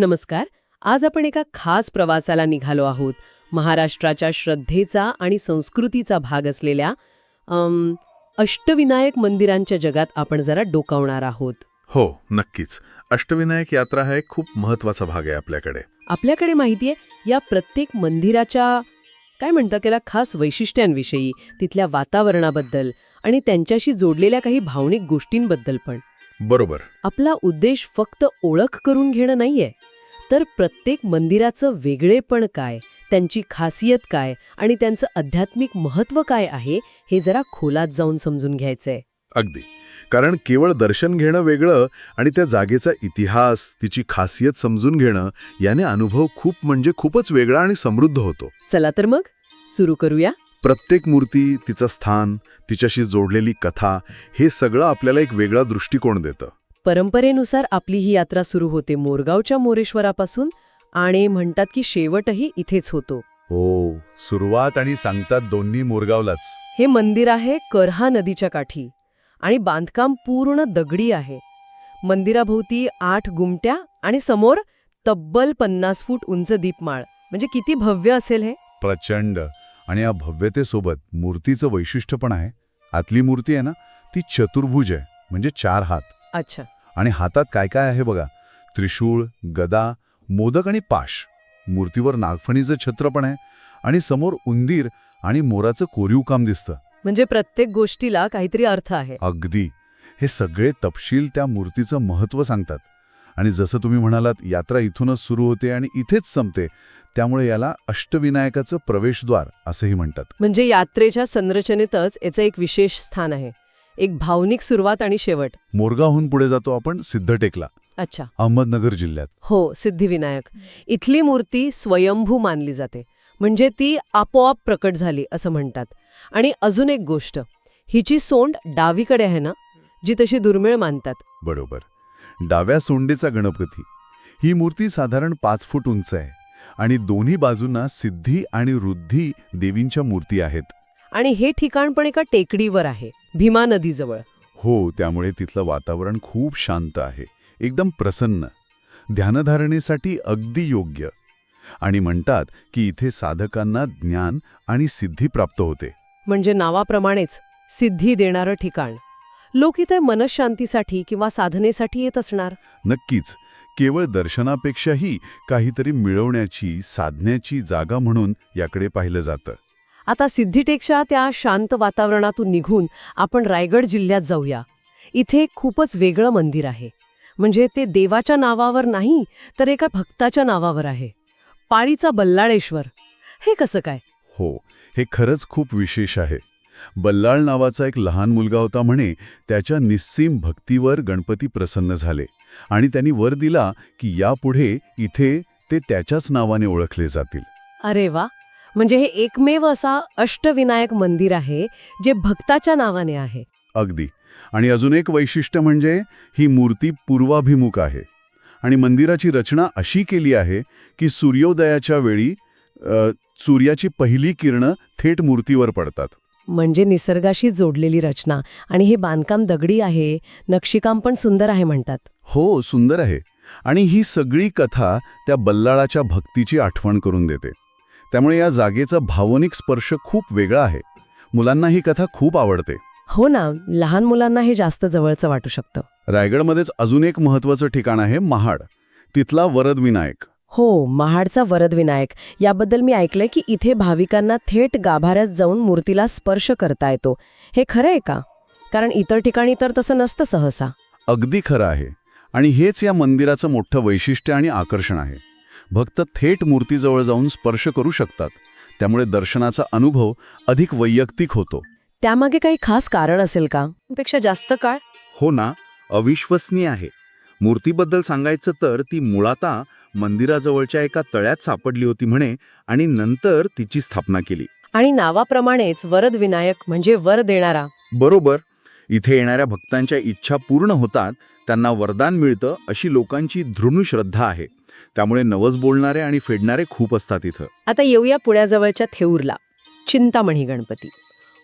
नमस्कार आज आपण एका खास प्रवासाला निघालो आहोत. महाराष्ट्राच्या श्रद्धेचा आणि संस्कृतीचा भाग असलेल्या अष्टविनायक मंदिरांच्या जगात आपण जरा डोकावणार आहोत. हो नक्कीच. अष्टविनायक यात्रा हा एक खूप महत्त्वाचा भाग आहे आपल्याकडे. आपल्याकडे माहितीये या प्रत्येक मंदिराच्या काय म्हणतात त्याला खास वैशिष्ट्यांविषयी तिथल्या वातावरणाबद्दल आणि त्यांच्याशी जोडलेल्या काही भावनिक गोष्टींबद्दल पण. बरोबर. आपला उद्देश फक्त ओळख करून घेणं नाहीये. तर प्रत्येक मंदिराचं वेगळेपण काय? त्यांची खासियत काय? आणि त्यांचं आध्यात्मिक महत्त्व काय आहे? हे जरा खोलात जाऊन समजून घ्यायचंय. अगदी. कारण केवळ दर्शन घेणं वेगळं आणि त्या जागेचा इतिहास तिची खासियत समजून घेणं याने अनुभव खूप म्हणजे खूपच वेगळा आणि समृद्ध होतो. चला तर मग सुरू करूया. प्रत्येक मूर्ती तिचं स्थान तिच्याशी जोडलेली कथा हे सगळं आपल्याला एक वेगळा दृष्टिकोन देतं. परंपरेनुसार आपली ही यात्रा सुरू होते मोरगावच्या मोरेश्वरापासून आणि म्हणतात की शेवटही इथेच होतो. हो सुरुवात आणि सांगतात दोन्ही मोरगावलाच. हे मंदिर आहे करहा नदीच्या काठी आणि बांधकाम पूर्ण दगडी आहे. मंदिराभोवती आठ गुमट्या आणि समोर तब्बल पन्नास फूट उंच दीपमाळ. म्हणजे किती भव्य असेल हे? प्रचंड. आणि या भव्यतेसोबत मूर्तीचं वैशिष्ट्य पण आहे. आतली मूर्ती आहे ना ती चतुर्भुज आहे म्हणजे चार हात. अच्छा. आणि हातात काय काय आहे बघा? त्रिशूळ गदा मोदक आणि पाश. मूर्तीवर नागफणीचं छत्र पण आहे आणि समोर उंदीर आणि मोराचं कोरीव काम दिसतं. म्हणजे प्रत्येक गोष्टीला काहीतरी अर्थ आहे. अगदी. हे सगळे तपशील त्या मूर्तीचं महत्त्व सांगतात. आणि जसं तुम्ही म्हणालात यात्रा इथूनच सुरू होते आणि इथेच संपते. त्यामुळे याला अष्टविनायकाचं प्रवेशद्वार असंही म्हणतात. म्हणजे यात्रेच्या संरचनेतच याचं एक विशेष स्थान आहे. एक भावनिक सुरुवात आणि शेवट. मोरगावहून पुढे जातो आपण सिद्धटेकला. अच्छा. अहमदनगर जिल्ह्यात. हो सिद्धिविनायक. इथली मूर्ती स्वयंभू मानली जाते. म्हणजे ती आपोआप प्रकट झाली असं म्हणतात. आणि अजून एक गोष्ट हिची सोंड डावीकडे आहे ना जी तशी दुर्मिळ मानतात. बरोबर. डाव्या सोंडेचा गणपती. ही मूर्ती साधारण पाच फूट उंच आहे आणि दोन्ही बाजूंना सिद्धी आणि रुद्धी देवींच्या मूर्ती आहेत. आणि हे ठिकाण पण एका टेकडीवर आहे भीमा नदीजवळ. हो त्यामुळे तिथलं वातावरण खूप शांत आहे एकदम प्रसन्न. ध्यानधारणेसाठी अगदी योग्य. आणि म्हणतात की इथे साधकांना ज्ञान आणि सिद्धी प्राप्त होते. म्हणजे नावाप्रमाणेच सिद्धी देणारं ठिकाण. लोक इथे मनशांतीसाठी किंवा साधनेसाठी येत असणार? नक्कीच. केवळ दर्शनापेक्षाही काहीतरी मिळवण्याची साधण्याची जागा म्हणून याकडे पाहिलं जातं. आता सिद्धिटेकच्या त्या शांत वातावरणातून निघून आपण रायगड जिल्ह्यात जाऊया. इथे खूपच वेगळं मंदिर आहे. म्हणजे ते देवाच्या नावावर नाही तर एका भक्ताच्या नावावर आहे. पाळीचा बल्लाळेश्वर. हे कसं काय? हो हे खरंच खूप विशेष आहे. बल्लाळ नावाचा एक लहान मुलगा होता म्हणे त्याच्या निस्सीम भक्तीवर गणपती प्रसन्न झाले आणि त्यांनी वर दिला की यापुढे इथे ते त्याच्याच नावाने ओळखले जातील. अरे वा! म्हणजे हे एकमेव असा अष्टविनायक मंदिर आहे जे भक्ताच्या नावाने आहे. अगदी. आणि अजून एक वैशिष्ट्य म्हणजे ही मूर्ती पूर्वाभिमुख आहे. आणि मंदिराची रचना अशी केली आहे की सूर्योदयाच्या वेळी सूर्याची पहिली किरणं थेट मूर्तीवर पडतात. म्हणजे निसर्गाशी जोडलेली रचना. आणि हे बांधकाम दगडी आहे नक्षीकाम पण सुंदर आहे म्हणतात. हो सुंदर आहे. आणि ही सगळी कथा त्या बल्लाळाच्या भक्तीची आठवण करून देते. त्यामुळे या जागेचा भावनिक स्पर्श खूप वेगळा आहे. मुलांना ही कथा खूप आवडते. हो ना लहान मुलांना हे जास्त जवळचं वाटू शकतं. रायगडमध्येच अजून एक महत्त्वाचं ठिकाण आहे महाड. तिथला वरद विनायक. हो महाडचा वरद विनायक. याबद्दल मी ऐकलंय की इथे भाविकांना थेट गाभाऱ्यात जाऊन मूर्तीला स्पर्श करता येतो. हे खरं आहे का? कारण इतर ठिकाणी तर तसं नसतं सहसा. अगदी खरं आहे. आणि हेच या मंदिराचं मोठं वैशिष्ट्य आणि आकर्षण आहे. भक्त थेट मूर्तीजवळ जाऊन स्पर्श करू शकतात. त्यामुळे दर्शनाचा अनुभव अधिक वैयक्तिक होतो. त्यामागे काही खास कारण असेल का? पेक्षा जास्त काळ? हो ना अविश्वसनीय आहे. मूर्तीबद्दल सांगायचं तर ती मुळाता मंदिराजवळच्या एका तळ्यात सापडली होती म्हणे आणि नंतर तिची स्थापना केली. आणि नावाप्रमाणेच वरद विनायक म्हणजे वर देणारा. बरोबर. इथे येणाऱ्या भक्तांच्या इच्छा पूर्ण होतात त्यांना वरदान मिळतं अशी लोकांची दृढ श्रद्धा आहे. त्यामुळे नवस बोलणारे आणि फेडणारे खूप असतात इथं. आता येऊया पुण्याजवळच्या थेऊरला चिंतामणी गणपती.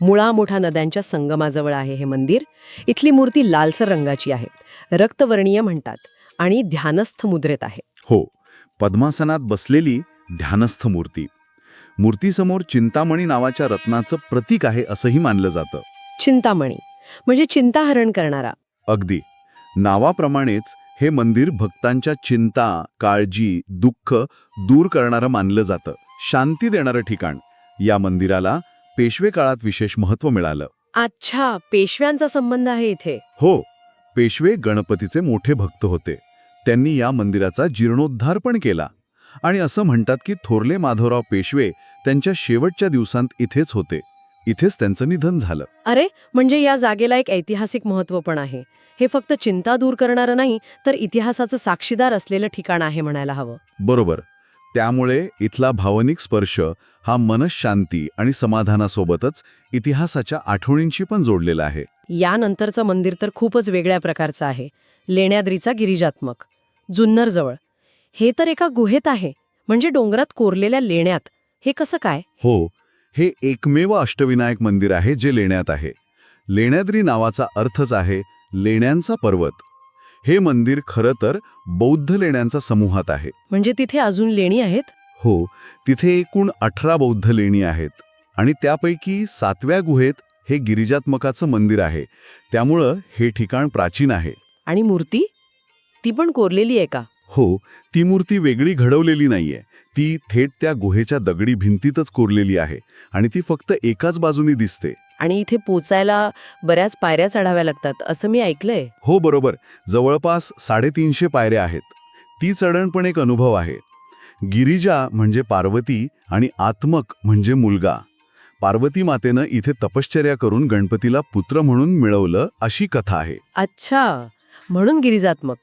मुळा मोठा नद्यांच्या संगमाजवळ आहे हे मंदिर. इथली मूर्ती लालसर रंगाची आहे. रक्तवर्णीय म्हणतात आणि ध्यानस्थ मुद्रेत आहे. हो पद्मासनात बसलेली ध्यानस्थ मूर्ती. मूर्तीसमोर चिंतामणी नावाच्या रत्नाचं प्रतीक आहे असंही मानलं जातं. चिंतामणी म्हणजे चिंताहरण करणारा. अगदी. नावाप्रमाणेच हे मंदिर भक्तांच्या चिंता काळजी दुःख दूर करणारं मानलं जातं. शांती देणारं ठिकाण. या मंदिराला पेशवे काळात विशेष महत्त्व मिळालं. अच्छा पेशव्यांचा संबंध आहे इथे. हो पेशवे गणपतीचे मोठे भक्त होते. त्यांनी या मंदिराचा जीर्णोद्धार पण केला. आणि असं म्हणतात की थोरले माधवराव पेशवे त्यांच्या शेवटच्या दिवसांत इथेच होते. इथेच त्यांचं निधन झालं. अरे म्हणजे या जागेला एक ऐतिहासिक महत्त्व पण आहे. हे फक्त चिंता दूर करणारं नाही तर इतिहासाचं साक्षीदार असलेलं ठिकाण आहे म्हणायला हवं. बरोबर. त्यामुळे इथला भावनिक स्पर्श हा मनशांती आणि समाधानासोबतच इतिहासाच्या आठवणींशी पण जोडलेला आहे. यानंतरचं मंदिर तर खूपच वेगळ्या प्रकारचं आहे. लेण्याद्रीचा गिरिजात्मक. जुन्नरजवळ. हे तर एका गुहेत आहे म्हणजे डोंगरात कोरलेल्या लेण्यात. हे कसं काय? हो हे एकमेव अष्टविनायक मंदिर आहे जे लेण्यात आहे. लेण्याद्री नावाचा अर्थच आहे लेण्यांचा पर्वत. हे मंदिर खरं तर बौद्ध लेण्यांचा समूहात आहे. म्हणजे तिथे अजून लेणी आहेत? हो तिथे एकूण अठरा बौद्ध लेणी आहेत आणि त्यापैकी सातव्या गुहेत हे गिरिजात्मकाचं मंदिर आहे. त्यामुळं हे ठिकाण प्राचीन आहे. आणि मूर्ती? ती पण कोरलेली आहे का? हो ती मूर्ती वेगळी घडवलेली नाहीये. ती थेट त्या गुहेच्या दगडी भिंतीतच कोरलेली आहे आणि ती फक्त एकाच बाजूनी दिसते. आणि इथे पोचायला बऱ्याच पायऱ्या चढाव्या लागतात असं मी ऐकलंय. हो बरोबर. जवळपास साडेतीनशे पायऱ्या आहेत. ती चढण पण एक अनुभव आहे. गिरिजा म्हणजे पार्वती आणि आत्मक म्हणजे मुलगा. पार्वती मातेनं इथे तपश्चर्या करून गणपतीला पुत्र म्हणून मिळवलं अशी कथा आहे. अच्छा. म्हणून गिरिजात्मक.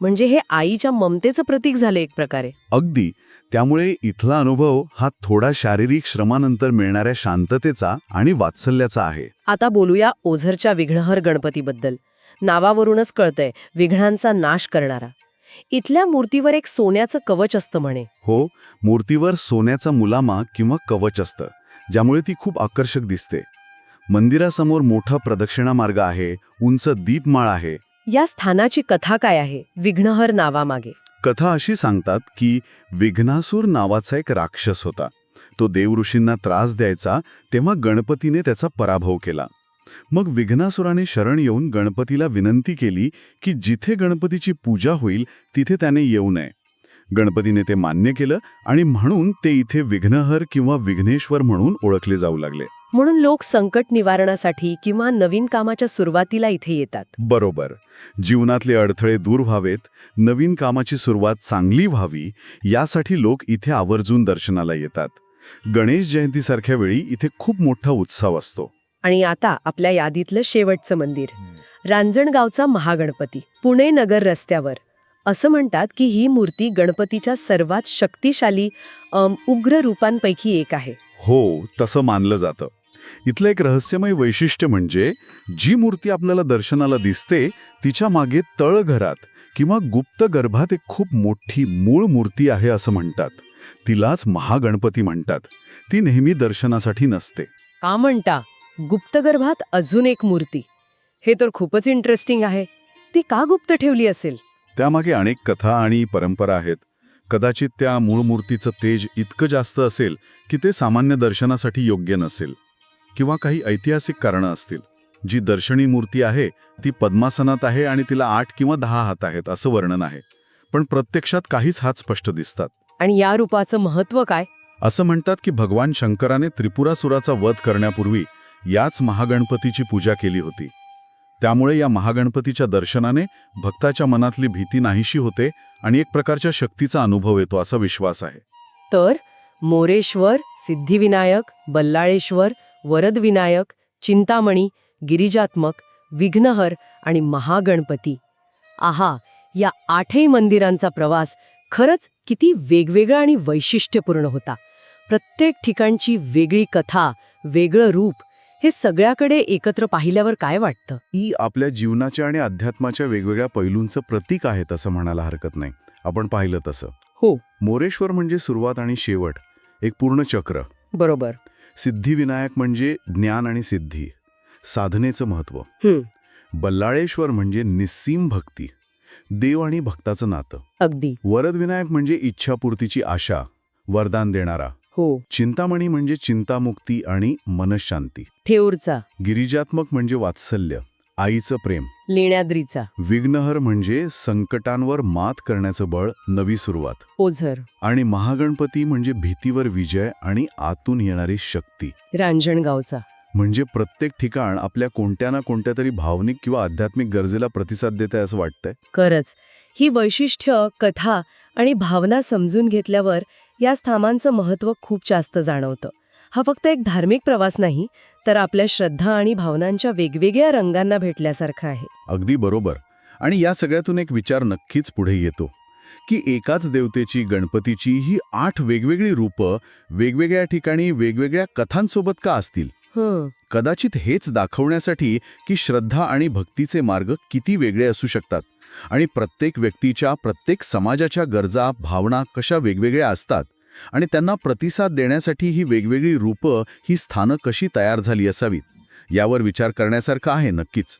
म्हणजे हे आईच्या ममतेचं प्रतीक झालं एक प्रकारे. अगदी. त्यामुळे इथला अनुभव हा थोडा शारीरिक श्रमानंतर मिळणाऱ्या शांततेचा आणि वात्सल्याचा आहे. आता बोलूया ओझरच्या विघ्नहर गणपतीबद्दल. नावावरूनच कळतंय विघ्नांचा नाश करणारा. इथल्या मूर्तीवर एक सोन्याचं कवच असतं म्हणे. हो मूर्तीवर सोन्याचा मुलामा किंवा कवच असतं ज्यामुळे ती खूप आकर्षक दिसते. मंदिरासमोर मोठा प्रदक्षिणा मार्ग आहे उंच दीपमाळ आहे. या स्थानाची कथा काय आहे विघ्नहर नावामागे? कथा अशी सांगतात की विघ्नासूर नावाचा एक राक्षस होता. तो देवऋषींना त्रास द्यायचा तेव्हा गणपतीने त्याचा पराभव केला. मग विघ्नासुराने शरण येऊन गणपतीला विनंती केली की जिथे गणपतीची पूजा होईल तिथे त्याने येऊ नये. गणपतीने ते मान्य केलं आणि म्हणून ते इथे विघ्नहर किंवा विघ्नेश्वर म्हणून ओळखले जाऊ लागले. म्हणून लोक संकट निवारणासाठी किंवा नवीन कामाच्या सुरुवातीला इथे येतात. बरोबर. जीवनातले अडथळे दूर व्हावेत नवीन कामाची सुरुवात चांगली व्हावी यासाठी लोक इथे आवर्जून दर्शनाला येतात. गणेश जयंतीसारख्या वेळी इथे खूप मोठा उत्सव असतो. आणि आता आपल्या यादीतलं शेवटचं मंदिर. रांजणगावचा महागणपती पुणे नगर रस्त्यावर. असं म्हणतात की ही मूर्ती गणपतीच्या सर्वात शक्तिशाली उग्र रूपांपैकी एक आहे. हो तसं मानलं जातं. इथलं एक रहस्यमय वैशिष्ट्य म्हणजे जी मूर्ती आपल्याला दर्शनाला दिसते तिच्यामागे तळघरात किंवा गुप्त गर्भात एक खूप मोठी मूळ मूर्ती आहे असं म्हणतात. तिलाच महागणपती म्हणतात. ती नेहमी दर्शनासाठी नसते. का म्हणता? गुप्तगर्भात अजून एक मूर्ती. हे तर खूपच इंटरेस्टिंग आहे. ती का गुप्त ठेवली असेल? त्यामागे अनेक कथा आणि परंपरा आहेत. कदाचित त्या मूळ मूर्तीचं तेज इतकं जास्त असेल की ते सामान्य दर्शनासाठी योग्य नसेल. किंवा काही ऐतिहासिक कारणं असतील. जी दर्शनी मूर्ती आहे ती पद्मासनात आहे आणि तिला आठ किंवा दहा हात आहेत असं वर्णन आहे. पण प्रत्यक्षात काहीच हात स्पष्ट दिसतात. आणि या रूपाचं महत्त्व काय? असं म्हणतात की भगवान शंकराने त्रिपुरासुराचा वध करण्यापूर्वी याच महागणपतीची पूजा केली होती. त्यामुळे या महागणपतीच्या दर्शनाने भक्ताच्या मनातली भीती नाहीशी होते आणि एक प्रकारच्या शक्तीचा अनुभव येतो असा विश्वास आहे. तर मोरेश्वर सिद्धिविनायक बल्लाळेश्वर वरदविनायक चिंतामणी गिरिजात्मक विघ्नहर आणि महागणपती. आहा या आठही मंदिरांचा प्रवास खरंच किती वेगवेगळा आणि वैशिष्ट्यपूर्ण होता. प्रत्येक ठिकाणची वेगळी कथा वेगळं रूप हे सगळ्याकडे एकत्र पाहिल्यावर काय वाटतं? ही आपल्या जीवनाच्या आणि अध्यात्माच्या वेगवेगळ्या पैलूंचं प्रतीक आहे तसं म्हणायला हरकत नाही. आपण पाहिलं तसं. हो. मोरेश्वर म्हणजे सुरुवात आणि शेवट. एक पूर्ण चक्र. बरोबर. सिद्धिविनायक म्हणजे ज्ञान आणि सिद्धी साधनेचं महत्त्व. हं. बल्लाळेश्वर म्हणजे निस्सीम भक्ती देव आणि भक्ताचं नातं. अगदी. वरदविनायक म्हणजे इच्छापूर्तीची आशा वरदान देणारा. हो. चिंतामणी म्हणजे चिंतामुक्ती आणि मनशांती. ठेऊरचा. गिरिजात्मक म्हणजे वात्सल्य. आईचं प्रेम. लेण्याद्रीचा. विघ्नहर म्हणजे संकटांवर मात करण्याचं बळ नवी सुरुवात. ओझर. आणि महागणपती म्हणजे भीतीवर विजय आणि आतून येणारी शक्ती. रांजणगावचा. म्हणजे प्रत्येक ठिकाण आपल्या कोणत्या ना कोणत्या तरी भावनिक किंवा आध्यात्मिक गरजेला प्रतिसाद देत आहे असं वाटतंय? खरंच. ही वैशिष्ट्य कथा आणि भावना समजून घेतल्यावर या स्थानांचं महत्त्व खूप जास्त जाणवतं. हा फक्त एक धार्मिक प्रवास नाही तर आपल्या श्रद्धा आणि भावनांच्या वेगवेगळ्या रंगांना भेटल्यासारखा आहे. अगदी बरोबर. आणि या सगळ्यातून एक विचार नक्कीच पुढे येतो की एकाच देवतेची गणपतीची ही आठ वेगवेगळी रूपं वेगवेगळ्या ठिकाणी वेगवेगळ्या कथांसोबत का असतील? हं. कदाचित हेच दाखवण्यासाठी की श्रद्धा आणि भक्तीचे मार्ग किती वेगळे असू शकतात आणि प्रत्येक व्यक्तीच्या प्रत्येक समाजाच्या गरजा भावना कशा वेगवेगळ्या असतात? आणि त्यांना प्रतिसाद देण्यासाठी ही वेगवेगळी रूपं ही स्थानं कशी तयार झाली असावीत? यावर विचार करण्यासारखं आहे नक्कीच.